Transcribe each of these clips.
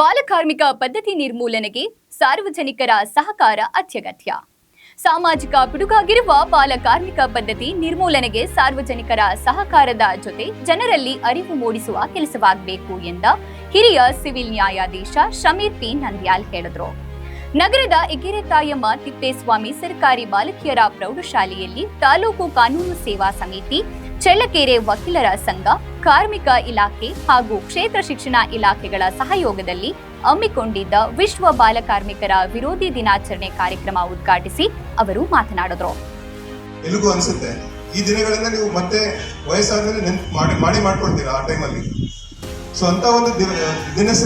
ಬಾಲಕಾರ್ಮಿಕ ಪದ್ಧತಿ ನಿರ್ಮೂಲನೆಗೆ ಸಾರ್ವಜನಿಕರ ಸಹಕಾರ ಅತ್ಯಗತ್ಯ. ಸಾಮಾಜಿಕ ಪಿಡುಗಾಗಿರುವ ಬಾಲಕಾರ್ಮಿಕ ಪದ್ಧತಿ ನಿರ್ಮೂಲನೆಗೆ ಸಾರ್ವಜನಿಕರ ಸಹಕಾರದ ಜೊತೆ ಜನರಲ್ಲಿ ಅರಿವು ಮೂಡಿಸುವ ಕೆಲಸವಾಗಬೇಕು ಎಂದ ಹಿರಿಯ ಸಿವಿಲ್ ನ್ಯಾಯಾಧೀಶ ಶಮೀರ್ ಪಿ. ನಂದ್ಯಾಲ್ ಹೇಳಿದರು. ನಗರದ ಇಗೆರೆ ತಾಯಮ್ಮ ತಿಪ್ಪೇಸ್ವಾಮಿ ಸರ್ಕಾರಿ ಬಾಲಕಿಯರ ಪ್ರೌಢಶಾಲೆಯಲ್ಲಿ ತಾಲೂಕು ಕಾನೂನು ಸೇವಾ ಸಮಿತಿ ಚಳ್ಳಕೆರೆ ವಕೀಲರ ಸಂಘ, ಕಾರ್ಮಿಕ ಇಲಾಖೆ ಹಾಗೂ ಕ್ಷೇತ್ರ ಶಿಕ್ಷಣ ಇಲಾಖೆಗಳ ಸಹಯೋಗದಲ್ಲಿ ಹಮ್ಮಿಕೊಂಡಿದ್ದ ವಿಶ್ವ ಬಾಲಕಾರ್ಮಿಕರ ವಿರೋಧಿ ದಿನಾಚರಣೆ ಕಾರ್ಯಕ್ರಮ ಉದ್ಘಾಟಿಸಿ ಅವರು ಮಾತನಾಡಿದರು. ಎಲ್ರಿಗೂ ಅನಿಸುತ್ತೆ, ಈ ದಿನಗಳನ್ನ ನೀವು ಮತ್ತೆ ವಯಸ್ಸಾದ್ಮೇಲೆ ನೆನ್ಪು ಮಾಡಿ ಮಾಡಿ ಮಾಡ್ಕೊಳ್ತೀರಾ ಆ ಟೈಮಲ್ಲಿ? ಸೊ ಅಂತ ಒಂದು ದಿನ ದಿನಸ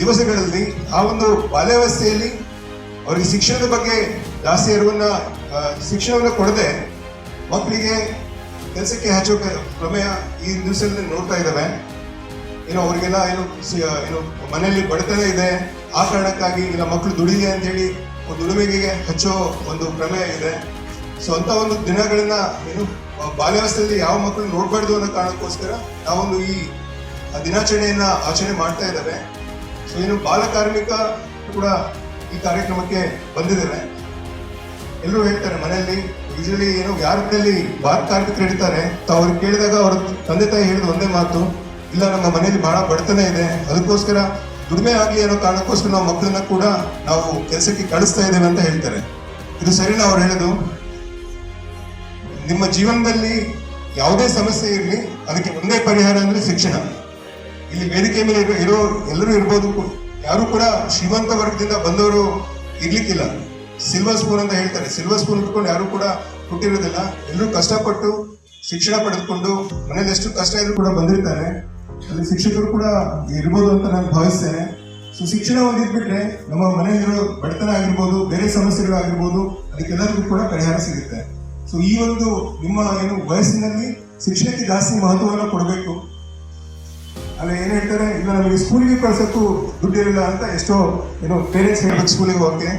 ದಿವಸಗಳಲ್ಲಿ ಆ ಒಂದು ಬಾಲ್ಯಾವಸ್ಥೆಯಲ್ಲಿ ಅವರಿಗೆ ಶಿಕ್ಷಣದ ಬಗ್ಗೆ ಜಾಸ್ತಿ ಅರಿವನ್ನ ಶಿಕ್ಷಣವನ್ನ ಕೊಡದೆ ಮಕ್ಕಳಿಗೆ ಕೆಲಸಕ್ಕೆ ಹಚ್ಚೋ ಕ- ಪ್ರಮೇಯ ಈ ನ್ಯೂಸಲ್ಲಿ ನೋಡ್ತಾ ಇದ್ದಾವೆ. ಏನೋ ಅವರಿಗೆಲ್ಲ ಏನು ಏನು ಮನೆಯಲ್ಲಿ ಬಡತನ ಇದೆ. ಆ ಕಾರಣಕ್ಕಾಗಿ ಇಲ್ಲ ಮಕ್ಕಳು ದುಡಿಲಿ ಅಂತೇಳಿ ದುಡಿಮೆಗೆ ಹಚ್ಚೋ ಒಂದು ಪ್ರಮೇಯ ಇದೆ. ಸೊ ಅಂತ ಒಂದು ದಿನಗಳನ್ನ ಏನು ಬಾಲ್ಯವಸ್ಥೆಯಲ್ಲಿ ಯಾವ ಮಕ್ಕಳು ನೋಡಬಾರ್ದು ಅನ್ನೋ ಕಾರಣಕ್ಕೋಸ್ಕರ ನಾವೊಂದು ಈ ದಿನಾಚರಣೆಯನ್ನ ಆಚರಣೆ ಮಾಡ್ತಾ ಇದ್ದಾವೆ. ಸೊ ಏನು ಬಾಲ ಕಾರ್ಮಿಕ ಕೂಡ ಈ ಕಾರ್ಯಕ್ರಮಕ್ಕೆ ಬಂದಿದ್ದೇವೆ. ಎಲ್ಲರೂ ಹೇಳ್ತಾರೆ ಮನೆಯಲ್ಲಿ ಯೂಶಲಿ ಏನೋ ಯಾರಲ್ಲಿ ಭಾರತ ಕಾರ್ಮಿಕರು ಹೇಳ್ತಾರೆ. ಅವ್ರು ಕೇಳಿದಾಗ ಅವ್ರ ತಂದೆ ತಾಯಿ ಹೇಳಿದ ಒಂದೇ ಮಾತು, ಇಲ್ಲ, ನಮ್ಮ ಮನೆಯಲ್ಲಿ ಬಹಳ ಬಡತನ ಇದೆ. ಅದಕ್ಕೋಸ್ಕರ ದುಡಿಮೆ ಆಗಲಿ ಅನ್ನೋ ಕಾರಣಕ್ಕೋಸ್ಕರ ನಾವು ಮಕ್ಕಳನ್ನ ಕೂಡ ನಾವು ಕೆಲಸಕ್ಕೆ ಕಳಿಸ್ತಾ ಇದ್ದೇವೆ ಅಂತ ಹೇಳ್ತಾರೆ. ಇದು ಸರಿನಾ ಅವ್ರು ಹೇಳೋದು? ನಿಮ್ಮ ಜೀವನದಲ್ಲಿ ಯಾವುದೇ ಸಮಸ್ಯೆ ಇರಲಿ, ಅದಕ್ಕೆ ಒಂದೇ ಪರಿಹಾರ ಅಂದ್ರೆ ಶಿಕ್ಷಣ. ಇಲ್ಲಿ ವೇದಿಕೆ ಮೇಲೆ ಇರೋ ಎಲ್ಲರೂ ಇರ್ಬೋದು, ಯಾರು ಕೂಡ ಶ್ರೀಮಂತ ವರ್ಗದಿಂದ ಬಂದವರು ಇರ್ಲಿಕ್ಕಿಲ್ಲ. ಸಿಲ್ವರ್ ಸ್ಪೂನ್ ಅಂತ ಹೇಳ್ತಾರೆ. ಸಿಲ್ವರ್ ಸ್ಪೂನ್ ಇಟ್ಕೊಂಡು ಯಾರು ಕೂಡ ಹುಟ್ಟಿರೋದಿಲ್ಲ. ಎಲ್ಲರೂ ಕಷ್ಟಪಟ್ಟು ಶಿಕ್ಷಣ ಪಡೆದುಕೊಂಡು ಮನೇಲಿ ಎಷ್ಟು ಕಷ್ಟ ಇದ್ರು ಕೂಡ ಬಂದಿರ್ತಾರೆ. ಅಲ್ಲಿ ಶಿಕ್ಷಕರು ಕೂಡ ಇರ್ಬೋದು ಅಂತ ನಾನು ಭಾವಿಸ್ತೇನೆ. ಸೊ ಶಿಕ್ಷಣ ಒಂದಿದ್ಬಿಟ್ರೆ ನಮ್ಮ ಮನೆಯಲ್ಲಿರೋ ಬಡತನ ಆಗಿರ್ಬೋದು, ಬೇರೆ ಸಮಸ್ಯೆಗಳಾಗಿರ್ಬೋದು ಅದಕ್ಕೆಲ್ಲರಿಗೂ ಕೂಡ ಪರಿಹಾರ ಸಿಗುತ್ತೆ. ಸೊ ಈ ಒಂದು ನಿಮ್ಮ ಏನು ವಯಸ್ಸಿನಲ್ಲಿ ಶಿಕ್ಷಣಕ್ಕೆ ಜಾಸ್ತಿ ಮಹತ್ವವನ್ನು ಕೊಡಬೇಕು. ಅಲ್ಲ, ಏನು ಹೇಳ್ತಾರೆ? ಇಲ್ಲ, ನಮಗೆ ಸ್ಕೂಲಿಗೆ ಕಳ್ಸೋಕ್ಕೂ ದುಡ್ಡಿರಲ್ಲ ಅಂತ ಎಷ್ಟೋ, ಏನೋ ಪೇರೆಂಟ್ಸ್ ಹೇಳ್ಬೇಕು ಸ್ಕೂಲಿಗೆ ಹೋಗಕ್ಕೆ.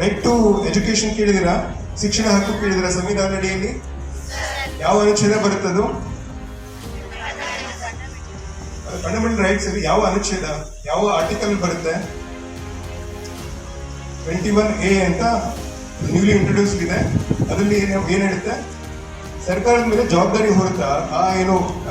ರೈಟ್ ಟು ಎಜುಕೇಶನ್ ಕೇಳಿದಿರಾ? ಶಿಕ್ಷಣ ಹಕ್ಕು ಕೇಳಿದಿರಾ ಸಂವಿಧಾನ ಅಡಿಯಲ್ಲಿ? ಯಾವ ಅನುಚ್ಛೇದ ಬರುತ್ತದು? ಫಂಡಮೆಂಟಲ್ ರೈಟ್ಸ್ ಅಲ್ಲಿ ಯಾವ ಅನುಚ್ಛೇದ? ಯಾವ ಆರ್ಟಿಕಲ್ ಬರುತ್ತೆ? ಟ್ವೆಂಟಿ ಒನ್ ಎ ಅಂತ ನ್ಯೂಲಿ ಇಂಟ್ರೊಡ್ಯೂಸ್ ಇದೆ. ಅದರಲ್ಲಿ ಏನು ಹೇಳುತ್ತೆ? ಸರ್ಕಾರದ ಮೇಲೆ ಜವಾಬ್ದಾರಿ ಹೊರತಾ ಆ ಏನು